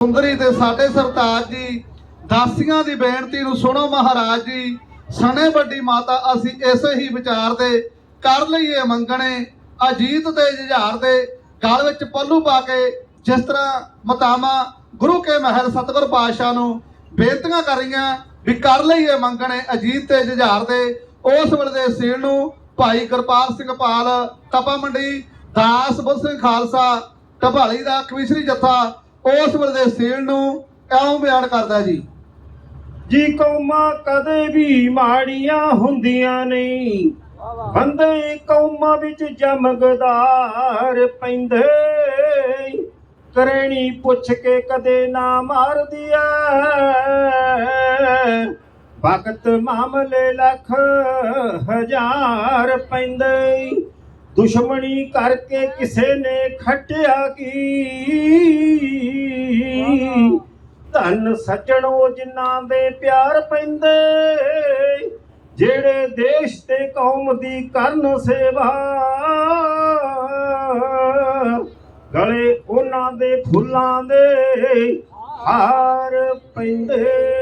ਸੁੰਦਰੀ ਤੇ ਸਾਡੇ ਸਰਤਾਜ ਜੀ, ਦਾਸੀਆਂ ਦੀ ਬੇਨਤੀ ਨੂੰ ਸੁਣੋ ਮਹਾਰਾਜ ਜੀ, ਸਣੇ ਵੱਡੀ ਮਾਤਾ ਅਸੀਂ ਇਸੇ ਹੀ ਵਿਚਾਰ ਦੇ, ਕਰ ਲਈਏ ਮੰਗਣੇ, ਅਜੀਤ ਤੇ ਜੁਝਾਰ ਦੇ, ਗਲ ਵਿੱਚ ਪੱਲੂ ਪਾ ਕੇ, ਜਿਸ ਤਰ੍ਹਾਂ ਮਤਾਮਾ ਗੁਰੂ ਕੇ ਮਹਿਲ ਸਤਿਗੁਰ ਪਾਤਸ਼ਾਹ ਨੂੰ ਬੇਨਤੀਆਂ ਕਰੀਆਂ ਵੀ ਕਰ ਲਈਏ ਮੰਗਣੇ, ਅਜੀਤ ਤੇ ਜੁਝਾਰ ਦੇ, ਉਸ ਵੇਲੇ ਦੇ ਸੀਲ ਨੂੰ ਭਾਈ ਕਿਰਪਾਲ ਸਿੰਘ ਪਾਲ, ਤਪਾ ਮੰਡੀ, ਦਾਸ ਬੁੱਧ ਸਿੰਘ ਖਾਲਸਾ, ਢਬਾਲੀ ਦਾ ਕਵਿਸ਼ਰੀ ਜੱਥਾ ਉਸ ਵੇਲੇ ਸੀਲ ਨੂੰ ਇਉਂ ਬਿਆਨ ਕਰਦਾ ਜੀ। ਜੀ ਕੌਮਾਂ ਕਦੇ ਵੀ ਮਾੜੀਆਂ ਹੁੰਦੀਆਂ ਨਹੀਂ। ਬੰਦੇ ਕੌਮਾਂ ਵਿੱਚ ਜਮਗਦਾਰ ਪੈਂਦੇ। ਕਰੇਣੀ ਪੁੱਛ ਕੇ ਕਦੇ ਨਾ ਮਾਰਦੀਆ ਵਕਤ ਮਾਮਲੇ ਲੱਖ ਹਜ਼ਾਰ ਪੈਂਦੇ। ਦੁਸ਼ਮਣੀ ਕਰਕੇ ਕਿਸੇ ਨੇ ਖੱਟਿਆ ਕੀ? ਧਨ ਸੱਜਣੋ ਜਿਨ੍ਹਾਂ ਦੇ ਪਿਆਰ ਪੈਂਦੇ, ਜਿਹੜੇ ਦੇਸ਼ ਤੇ ਕੌਮ ਦੀ ਕਰਨ ਸੇਵਾ, ਗਲੇ ਉਹਨਾਂ ਦੇ ਫੁੱਲਾਂ ਦੇ ਹਾਰ ਪੈਂਦੇ।